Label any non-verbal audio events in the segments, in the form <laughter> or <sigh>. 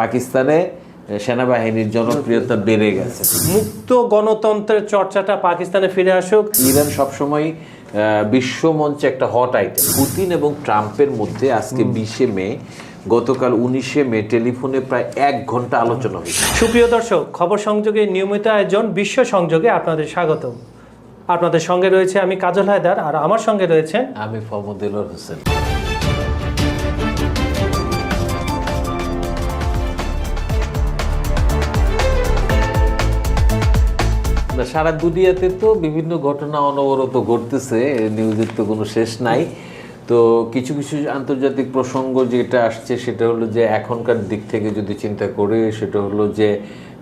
পাকিস্তানে সেনাবাহিনীর জনপ্রিয়তা বেড়ে গেছে। মুক্ত গণতন্ত্রের চর্চাটা পাকিস্তানে ফিরে আসুক। ইরান সবসময় বিশ্ব মঞ্চে একটা হট আইটেম পুতিন এবং ট্রাম্পের মধ্যে আজকে বিশে মে গতকাল উনিশে মে টেলিফোনে প্রায় এক ঘণ্টা আলোচনা হয়েছে। সুপ্রিয় দর্শক খবর সংযোগে নিয়মিত আয়োজন বিশ্ব সংযোগে আপনাদের স্বাগত আপনাদের সঙ্গে রয়েছে আমি কাজল হায়দার আর আমার সঙ্গে রয়েছেন আমি ফহমদুল্লাহ হোসেন। না, সারা দুনিয়াতে তো বিভিন্ন ঘটনা অনবরত ঘটতেছে নিউজের তো কোনো শেষ নাই। তো কিছু কিছু আন্তর্জাতিক প্রসঙ্গ যেটা আসছে সেটা হলো যে এখনকার দিক থেকে যদি চিন্তা করি সেটা হলো যে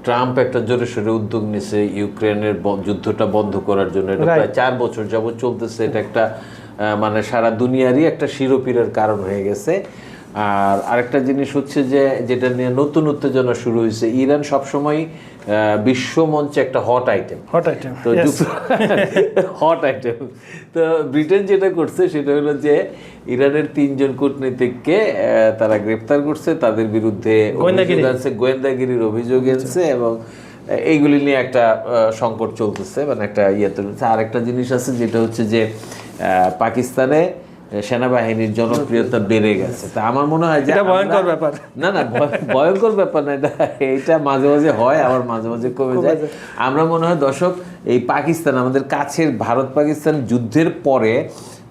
ট্রাম্প একটা জোরে সোরে উদ্যোগ নিছে ইউক্রেনের যুদ্ধটা বন্ধ করার জন্য। এটা প্রায় চার বছর যাবত চলতেছে। এটা একটা মানে সারা দুনিয়ারই একটা শিরোপীরের কারণ হয়ে গেছে। আর আরেকটা জিনিস হচ্ছে যে যেটা নিয়ে নতুন উত্তেজনা শুরু হয়েছে ইরান সবসময় বিশ্ব মঞ্চে একটা হট আইটেম হট আইটেম তো হট আইটেম <laughs> তো ব্রিটেন যেটা করছে সেটা হলো যে ইরানের তিনজন কূটনীতিককে তারা গ্রেপ্তার করছে তাদের বিরুদ্ধে গোয়েন্দাগিরি। অভিযোগ আছে গোয়েন্দাগিরির অভিযোগ এনেছে এবং এইগুলি নিয়ে একটা সংকট চলতেছে মানে একটা ইয়ে চলছে আর একটা জিনিস আছে যেটা হচ্ছে যে আহ, পাকিস্তানে সেনাবাহিনীর জনপ্রিয়তা বেড়ে গেছে। তা আমার মনে হয় যে ভয়ঙ্কর ব্যাপার। না না ভয়ঙ্কর ব্যাপার না এটা এটা মাঝে মাঝে হয় আবার মাঝে মাঝে কমে যায়। আমরা মনে হয় দর্শক এই পাকিস্তান আমাদের কাছের ভারত পাকিস্তান যুদ্ধের পরে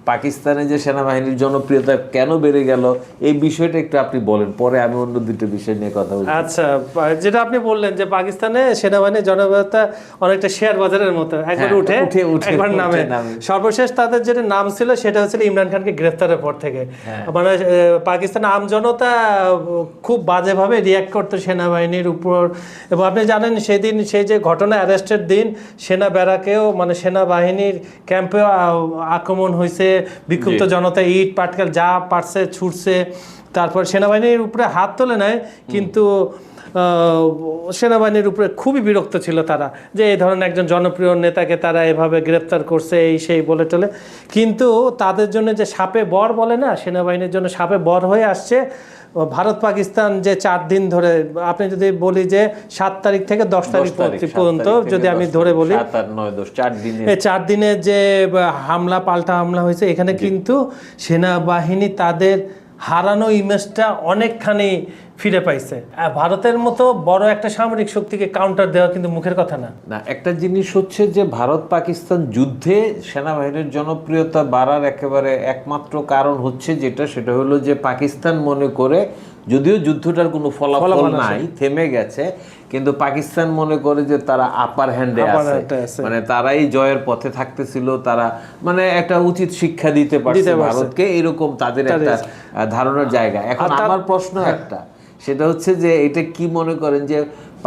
পাকিস্তানে যে সেনাবাহিনীর জনপ্রিয়তা কেন বেড়ে গেল এই বিষয়টা একটু আপনি বলেন পরে আমি অন্য দুটো বিষয় নিয়ে কথা বলব আচ্ছা যেটা আপনি বললেন যে পাকিস্তানে সেনাবাহিনীর জনপ্রিয়তা অনেকটা শেয়ার বাজারের মতো একবার হ্যাঁ, উঠে একবার নামে। সর্বশেষ তাদের যেটা নাম ছিল সেটা হচ্ছিল ইমরান খানকে গ্রেফতারের পর থেকে। হ্যাঁ। মানে পাকিস্তান আমজনতা খুব বাজেভাবে রিয়াক্ট করতো সেনাবাহিনীর উপর। এবং আপনি জানেন সেদিন সেই যে ঘটনা অ্যারেস্টের দিন সেনা ব্যারাকেও মানে সেনাবাহিনীর ক্যাম্পেও আক্রমণ হয়েছে বিক্ষুব্ধ জনতা ইট পাটকেল যা পারছে ছুটছে। তারপর সেনাবাহিনীর উপরে হাত তোলে নেয় কিন্তু সেনাবাহিনীর উপরে খুবই বিরক্ত ছিল তারা যে এই ধরনের একজন জনপ্রিয় নেতাকে তারা এভাবে গ্রেপ্তার করছে এই সেই বলে টলে কিন্তু তাদের জন্য যে সাপে বর বলে না সেনাবাহিনীর জন্য সাপে বর হয়ে আসছে ভারত পাকিস্তান যে চার দিন ধরে আপনি যদি বলি যে সাত তারিখ থেকে দশ তারিখ পর্যন্ত যদি আমি ধরে বলি নয় চার দিনে এই চার দিনের যে হামলা পাল্টা হামলা হয়েছে এখানে কিন্তু সেনাবাহিনী তাদের হারানো ইমেজটা অনেকখানি ফিরে পাইছে। ভারতের মতো বড় একটা সামরিক শক্তিকে কাউন্টার দেওয়া কিন্তু মুখের কথা না। না একটা জিনিস হচ্ছে যে ভারত পাকিস্তান যুদ্ধে সেনাবাহিনীর জনপ্রিয়তা বাড়ার একেবারে একমাত্র কারণ হচ্ছে যেটা সেটা হলো যে পাকিস্তান মনে করে যদিও যুদ্ধটার কোনো ফলাফল নাই থেমে গেছে কিন্তু পাকিস্তান মনে করে যে তারা আপার হ্যান্ডে আছে। মানে তারাই জয়ের পথে থাকতেছিল তারা মানে একটা উচিত শিক্ষা দিতে পারছে ভারতকে এরকম তাদের একটা ধারণার জায়গা। এখন আমার প্রশ্ন একটা সেটা হচ্ছে যে এটা কি মনে করেন যে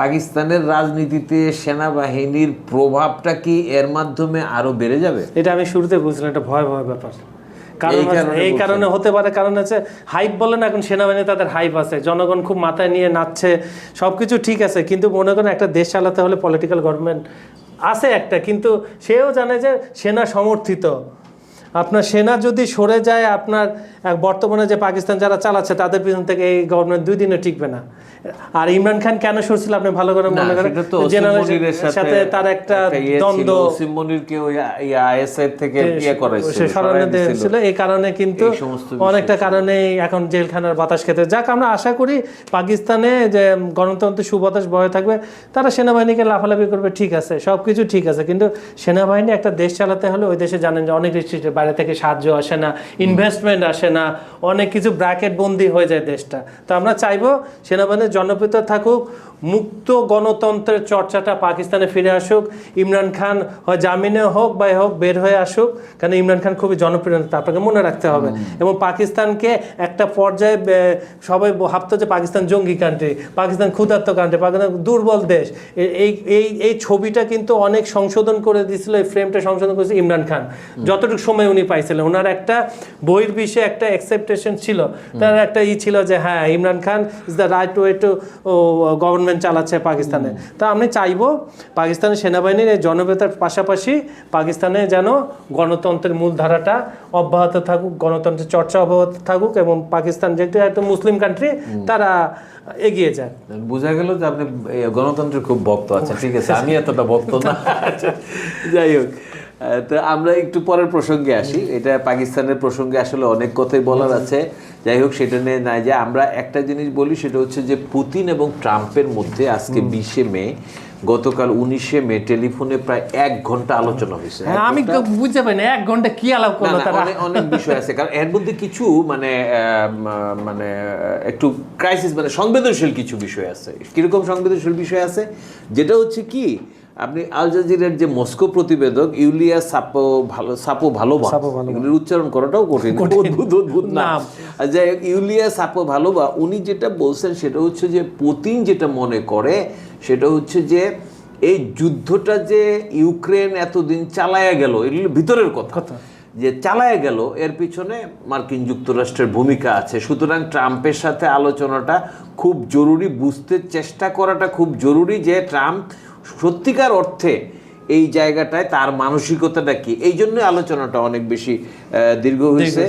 পাকিস্তানের রাজনীতিতে সেনাবাহিনীর প্রভাবটা কি এর মাধ্যমে আরও বেড়ে যাবে? এটা আমি শুরুতে বুঝলাম একটা ভয় ভয় ব্যাপার। কারণ এই কারণে হতে পারে কারণ হচ্ছে হাইপ বলে না এখন সেনাবাহিনী তাদের হাইপ আছে জনগণ খুব মাথায় নিয়ে নাচছে সবকিছু ঠিক আছে কিন্তু মনে করেন একটা দেশ চালাতে হলে পলিটিক্যাল গভর্নমেন্ট আছে একটা কিন্তু সেও জানে যে সেনা সমর্থিত। আপনার সেনা যদি সরে যায় আপনার বর্তমানে যে পাকিস্তান যারা চালাচ্ছে তাদের পিছন থেকে এই গভর্নমেন্ট দুই দিনে টিকবে না। আর ইমরান খান কেন সরছিল আপনি ভালো করে মনে করেন? সাথে তার একটা ইয়ে দ্বন্দ্ব ওসিম ওই আইএসআই থেকে ইয়ে সরানো। এই কারণে কিন্তু অনেকটা কারণে এখন জেলখানার বাতাস খেতে যাক আমরা আশা করি পাকিস্তানে যে গণতন্ত্রের সুবাতাস বয়ে থাকবে তারা সেনাবাহিনীকে লাফালাফি করবে ঠিক আছে সব কিছু ঠিক আছে। কিন্তু সেনাবাহিনী একটা দেশ চালাতে হলে ওই দেশে জানেন যে অনেক রেস্ট্রিক্টেড বাইরে থেকে সাহায্য আসে না ইনভেস্টমেন্ট আসে না, অনেক কিছু ব্র্যাকেট বন্দি হয়ে যায় দেশটা। তো আমরা চাইব সেনাবাহিনীর জনপ্রিয়তা থাকুক মুক্ত গণতন্ত্রের চর্চাটা পাকিস্তানে ফিরে আসুক ইমরান খান হয় জামিনে হোক বা হোক বের হয়ে আসুক কারণ ইমরান খান খুবই জনপ্রিয় নেতা, আপনাকে মনে রাখতে হবে। এবং পাকিস্তানকে একটা পর্যায়ে সবাই ভাবতো যে পাকিস্তান জঙ্গি কান্ট্রি পাকিস্তান ক্ষুধার্ত কান্ট্রি পাকিস্তান দুর্বল দেশ। এই এই এই ছবিটা কিন্তু অনেক সংশোধন করে দিয়েছিল এই ফ্রেমটা সংশোধন করেছে ইমরান খান। যতটুকু সময় উনি পাইছিলেন ওনার একটা বইয়ের বিষয়ে একটা অ্যাকসেপ্টেশন ছিল। তার একটা ই ছিল যে হ্যাঁ Imran Khan is the right way to government movement চালাচ্ছে পাকিস্তানে। তা আমি চাইব পাকিস্তানের সেনাবাহিনীর এই জনপ্রিয়তার পাশাপাশি পাকিস্তানে যেন গণতন্ত্রের মূল ধারাটা অব্যাহত থাকুক গণতন্ত্রের চর্চা অব্যাহত থাকুক এবং পাকিস্তান যেহেতু একটা মুসলিম কান্ট্রি তারা এগিয়ে যায়। বোঝা গেল যে আপনি গণতন্ত্রের খুব ভক্ত আছেন ঠিক আছে? <laughs> আমি এতটা ভক্ত না। যাই হোক। তো আমরা একটু পরের প্রসঙ্গে আসি। এটা পাকিস্তানের প্রসঙ্গে আসলে অনেক কথাই বলার আছে। যাই হোক সেটা নিয়ে না যে আমরা একটা জিনিস বলি সেটা হচ্ছে যে পুতিন এবং ট্রাম্পের মধ্যে আজকে বিশে মে গতকাল উনিশে মে টেলিফোনে প্রায় এক ঘণ্টা আলোচনা হয়েছে। হ্যাঁ, আমি বুঝতে পারি না এক ঘণ্টা কি আলাপ করল তারা? অনেক বিষয় আছে। কারণ এর মধ্যে কিছু মানে মানে একটু ক্রাইসিস মানে সংবেদনশীল কিছু বিষয় আছে। কীরকম সংবেদনশীল বিষয় আছে? যেটা হচ্ছে কি আপনি আল জাজিরার যে মস্কো প্রতিবেদক ইউলিয়া সাপো ভালো সাপো ভালোবা এগুলির উচ্চারণ করাটাও কঠিন। অদ্ভুত অদ্ভুত নাম। যাই হোক, ইউলিয়া সাপো ভালোবা উনি যেটা বলছেন সেটা হচ্ছে যে পুতিন যেটা মনে করে সেটা হচ্ছে যে এই যুদ্ধটা যে ইউক্রেন এতদিন চালায়া গেল এগুলো ভিতরের কথা। কথা। যে চালায় গেল এর পিছনে মার্কিন যুক্তরাষ্ট্রের ভূমিকা আছে। সুতরাং ট্রাম্পের সাথে আলোচনাটা খুব জরুরি বুঝতে চেষ্টা করাটা খুব জরুরি যে ট্রাম্প সত্যিকার অর্থে এই জায়গাটায় তার মানসিকতাটা কি? এই জন্য আলোচনাটা অনেক বেশি দীর্ঘ হয়েছে।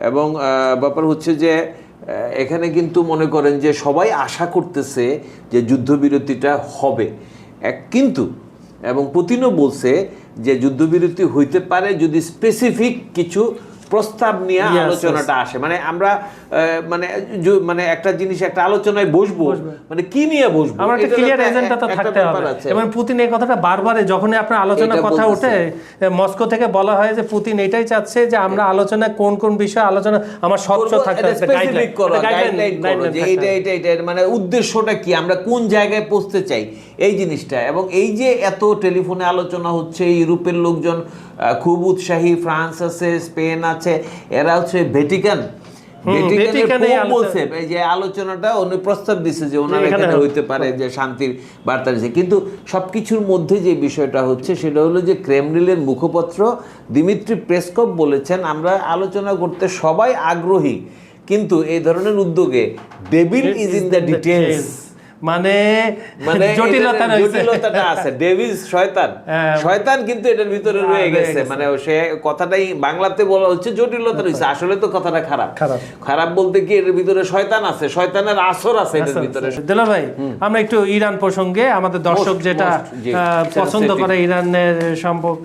এবং ব্যাপার হচ্ছে যে এখানে কিন্তু মনে করেন যে সবাই আশা করতেছে যে যুদ্ধবিরতিটা হবে। এক- কিন্তু এবং পুতিনও বলছে যে যুদ্ধবিরতি হইতে পারে যদি স্পেসিফিক কিছু প্রস্তাব নিয়ে আলোচনাটা আসে। মানে আমরা মানে মানে একটা জিনিস একটা আলোচনায় বসবো। মানে কি নিয়ে বসবো? আমার একটা ক্লিয়ার এজেন্ডা তো থাকতে হবে। এবং পুতিন এই কথাটা বারবারে যখনই আপনার আলোচনার কথা ওঠে মস্কো থেকে বলা হয় যে পুতিন এটাই চাচ্ছে যে আমরা আলোচনা কোন কোন বিষয়ে আলোচনা আমার স্বচ্ছ থাকতে এটা হবে specific করো, যে এইটা, এইটা, এটা, মানে উদ্দেশ্যটা কি? আমরা কোন জায়গায় পৌঁছতে চাই? এই জিনিসটা। এবং এই যে এত টেলিফোনে আলোচনা হচ্ছে ইউরোপের লোকজন খুব উৎসাহী ফ্রান্স আছে স্পেন আছে এরা হচ্ছে বলছে যে আলোচনাটা উনি প্রস্তাব দিছে যে ওনার এখানে হইতে পারে যে শান্তির বার্তা দিছে। কিন্তু সবকিছুর মধ্যে যে বিষয়টা হচ্ছে সেটা হলো যে ক্রেমলিনের মুখপত্র দিমিত্রি প্রেসকপ বলেছেন আমরা আলোচনা করতে সবাই আগ্রহী। কিন্তু এই ধরনের উদ্যোগে devil is in the details মানে মানে জটিলতা জটিলতাটা আছে। ডেভিল শয়তান। হ্যাঁ। শয়তান কিন্তু এটার ভিতরে রয়ে রয়ে গেছে। মানে সে কথাটাই বাংলাতে বলা হচ্ছে জটিলতা রয়েছে। আসলে তো কথাটা খারাপ। খারাপ। বলতে কি এর ভিতরে শয়তান আছে? শয়তানের আসর আছে এটার ভিতরে। দিলা ভাই আমরা একটু ইরান প্রসঙ্গে আমাদের দর্শক যেটা পছন্দ করে ইরানের সম্পর্ক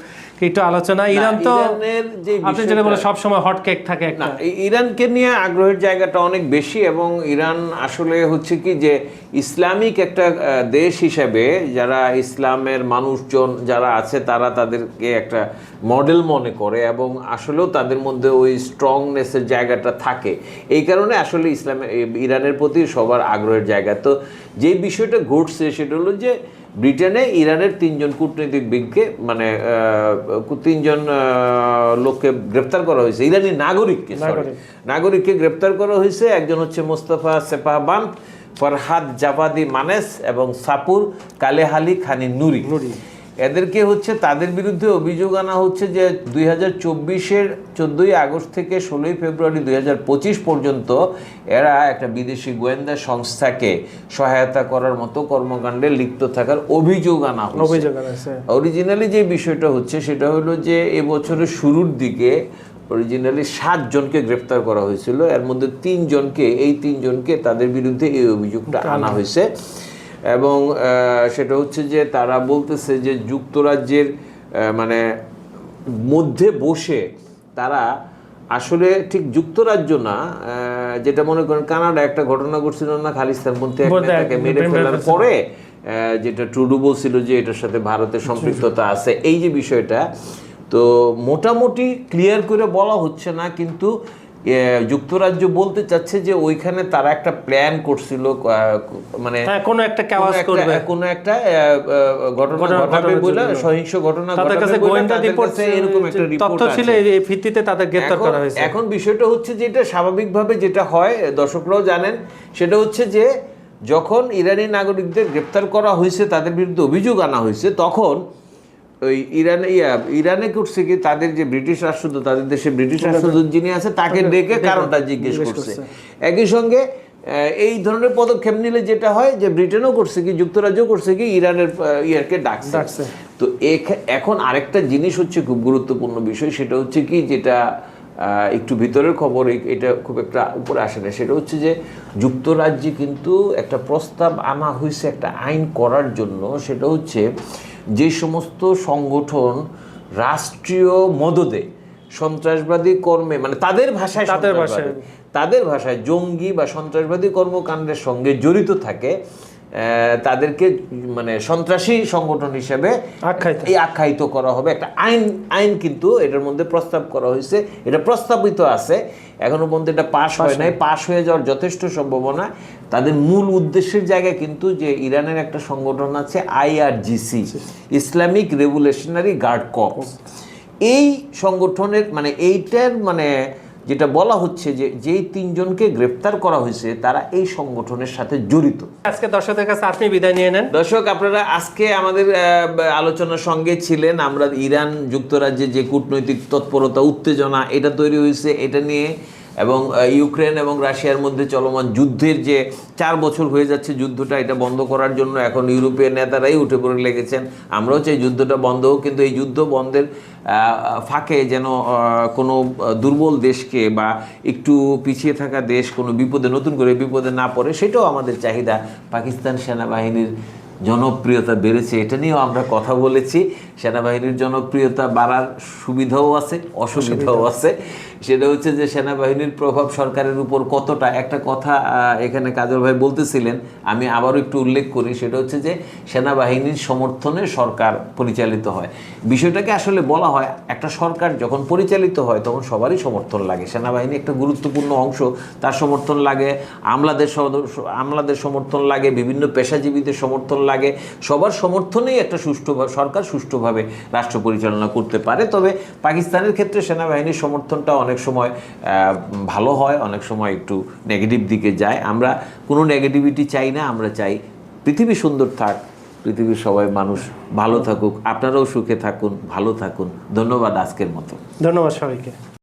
একটু আলোচনা। ইরান তো আপনি যেটা বলে সবসময় হট কেক থাকে একটা। না ইরানকে নিয়ে আগ্রহের জায়গাটা অনেক বেশি এবং ইরান আসলে হচ্ছে কি যে ইসলামিক একটা দেশ হিসেবে যারা ইসলামের মানুষজন যারা আছে তারা তাদেরকে একটা মডেল মনে করে এবং আসলেও তাদের মধ্যে ওই স্ট্রংনেসের জায়গাটা থাকে। এই কারণে আসলে ইসলামের ইরানের প্রতি সবার আগ্রহের জায়গা। তো যে বিষয়টা ঘটছে সেটা হলো যে ব্রিটেনে ইরানের তিনজন কূটনীতিকবিদকে মানে আহ, তিনজন লোককে গ্রেপ্তার করা হয়েছে। ইরানি নাগরিককে নাগরিককে গ্রেপ্তার করা হয়েছে। একজন হচ্ছে মোস্তফা সেপাহবান ফরহাদ জাবাদি মানেস এবং সাপুর কালেহালি খানি নুরি। এদেরকে হচ্ছে তাদের বিরুদ্ধে অভিযোগ আনা হচ্ছে যে দুই হাজার চব্বিশের চোদ্দোই আগস্ট থেকে ষোলোই ফেব্রুয়ারি দুই হাজার পঁচিশ পর্যন্ত এরা একটা বিদেশি গোয়েন্দা সংস্থাকে সহায়তা করার মতো কর্মকাণ্ডে লিপ্ত থাকার অভিযোগ আনা আছে অরিজিনালি যে বিষয়টা হচ্ছে সেটা হলো যে এবছরের শুরুর দিকে অরিজিনালি সাতজনকে গ্রেপ্তার করা হয়েছিল। এর মধ্যে তিনজনকে এই তিনজনকে তাদের বিরুদ্ধে এই অভিযোগটা আনা হয়েছে। এবং সেটা হচ্ছে যে তারা বলতেছে যে যুক্তরাজ্যের মানে মধ্যে বসে তারা আসলে ঠিক যুক্তরাজ্য না যেটা মনে করেন কানাডা একটা ঘটনা ঘটছিল না খালিস্তানপন্থী এক নেতাকে মেরে ফেলার পরে আহ, যেটা ট্রুডু বলছিল যে এটার সাথে ভারতের সম্পৃক্ততা আছে। এই যে বিষয়টা তো মোটামুটি ক্লিয়ার করে বলা হচ্ছে না কিন্তু যুক্তরাজ্য বলতে চাচ্ছে যে ওইখানে তারা একটা প্ল্যান করছিল মানে হ্যাঁ কোনো একটা কোনো একটা- করবে। কোনো একটা আহ, আহ, ঘটনা ঘটাবে বলে সহিংস ঘটনা তাদের কাছে গোয়েন্দা রিপোর্ট এরকম একটা রিপোর্ট ছিল এই ভিত্তিতে তাদের গ্রেপ্তার এখন- করা হয়েছে। এখন বিষয়টা হচ্ছে যে এটা স্বাভাবিকভাবে যেটা হয় দর্শকরাও জানেন সেটা হচ্ছে যে যখন ইরানি নাগরিকদের গ্রেপ্তার করা হয়েছে তাদের বিরুদ্ধে অভিযোগ আনা হয়েছে তখন ওই ইরানে ইয়া ইরানে করছে কি তাদের যে ব্রিটিশ রাষ্ট্রদূত তাদের দেশে ব্রিটিশ রাষ্ট্রদূত যিনি আছে তাকে ডেকে কারণটা জিজ্ঞেস করছে। একই সঙ্গে এই ধরনের পদক্ষেপ নিলে যেটা হয় যে ব্রিটেনও করছে কি যুক্তরাজ্যও করছে কি ইরানের ইয়ারকে ডাকছে। তো এখন আরেকটা জিনিস হচ্ছে খুব গুরুত্বপূর্ণ বিষয় সেটা হচ্ছে কি যেটা আহ, একটু ভিতরের খবর এটা খুব একটা উপরে আসে না সেটা হচ্ছে যে যুক্তরাজ্যে কিন্তু একটা প্রস্তাব আনা হয়েছে একটা আইন করার জন্য সেটা হচ্ছে যে সমস্ত সংগঠন রাষ্ট্রীয় মদদে সন্ত্রাসবাদী কর্মে মানে তাদের ভাষায় তাদের ভাষায়। তাদের ভাষায় জঙ্গি বা সন্ত্রাসবাদী কর্মকাণ্ডের সঙ্গে জড়িত থাকে তাদেরকে মানে সন্ত্রাসী সংগঠন হিসেবে আখ্যায়িত। এই আখ্যায়িত করা হবে। একটা আইন আইন কিন্তু এটার মধ্যে প্রস্তাব করা হয়েছে। এটা প্রস্তাবিত আছে। এখনও পর্যন্ত এটা পাশ হয় নাই। পাশ হয়ে যাওয়ার যথেষ্ট সম্ভাবনা। তাদের মূল উদ্দেশ্যের জায়গায় কিন্তু যে ইরানের একটা সংগঠন আছে IRGC Islamic revolutionary guard corps এই সংগঠনের মানে এইটার মানে যেটা বলা হচ্ছে যে যেই তিনজনকে গ্রেফতার করা হয়েছে তারা এই সংগঠনের সাথে জড়িত। আজকে দর্শকদের কাছে আপনি বিদায় নিয়ে নেন। দর্শক আপনারা আজকে আমাদের আলোচনার সঙ্গে ছিলেন। আমরা ইরান যুক্তরাজ্যে যে কূটনৈতিক তৎপরতা উত্তেজনা এটা তৈরি হয়েছে। এটা নিয়ে এবং ইউক্রেন এবং রাশিয়ার মধ্যে চলমান যুদ্ধের যে চার বছর হয়ে যাচ্ছে যুদ্ধটা এটা বন্ধ করার জন্য এখন ইউরোপীয় নেতারাই উঠে পড়ে লেগেছেন। আমরাও চাই যুদ্ধটা বন্ধ হোক কিন্তু এই যুদ্ধ বন্ধের ফাঁকে যেন কোনো দুর্বল দেশকে বা একটু পিছিয়ে থাকা দেশ কোনো বিপদে নতুন করে বিপদে না পড়ে সেটাও আমাদের চাহিদা। পাকিস্তান সেনাবাহিনীর জনপ্রিয়তা বেড়েছে এটা নিয়েও আমরা কথা বলেছি। সেনাবাহিনীর জনপ্রিয়তা বাড়ার সুবিধাও আছে অসুবিধাও আছে। সেটা হচ্ছে যে সেনাবাহিনীর প্রভাব সরকারের উপর কতটা? একটা কথা এখানে কাজল ভাই বলতেছিলেন, আমি আবারও একটু উল্লেখ করি, সেটা হচ্ছে যে সেনাবাহিনীর সমর্থনে সরকার পরিচালিত হয়। বিষয়টাকে আসলে বলা হয়, একটা সরকার যখন পরিচালিত হয়, তখন সবারই সমর্থন লাগে। সেনাবাহিনী একটা গুরুত্বপূর্ণ অংশ, তার সমর্থন লাগে, আমলাদের আমলাদের সমর্থন লাগে, বিভিন্ন পেশাজীবীদের সমর্থন লাগে, সবার সমর্থনেই একটা সুষ্ঠুভাবে সরকার সুষ্ঠুভাবে রাষ্ট্র পরিচালনা করতে পারে। তবে পাকিস্তানের ক্ষেত্রে সেনাবাহিনীর সমর্থনটা অনেক সময় আহ, ভালো হয় অনেক সময় একটু নেগেটিভ দিকে যায়। আমরা কোনো নেগেটিভিটি চাই না আমরা চাই পৃথিবী সুন্দর থাক পৃথিবীর সবাই মানুষ ভালো থাকুক আপনারাও সুখে থাকুন ভালো থাকুন। ধন্যবাদ আজকের মতো। ধন্যবাদ সবাইকে।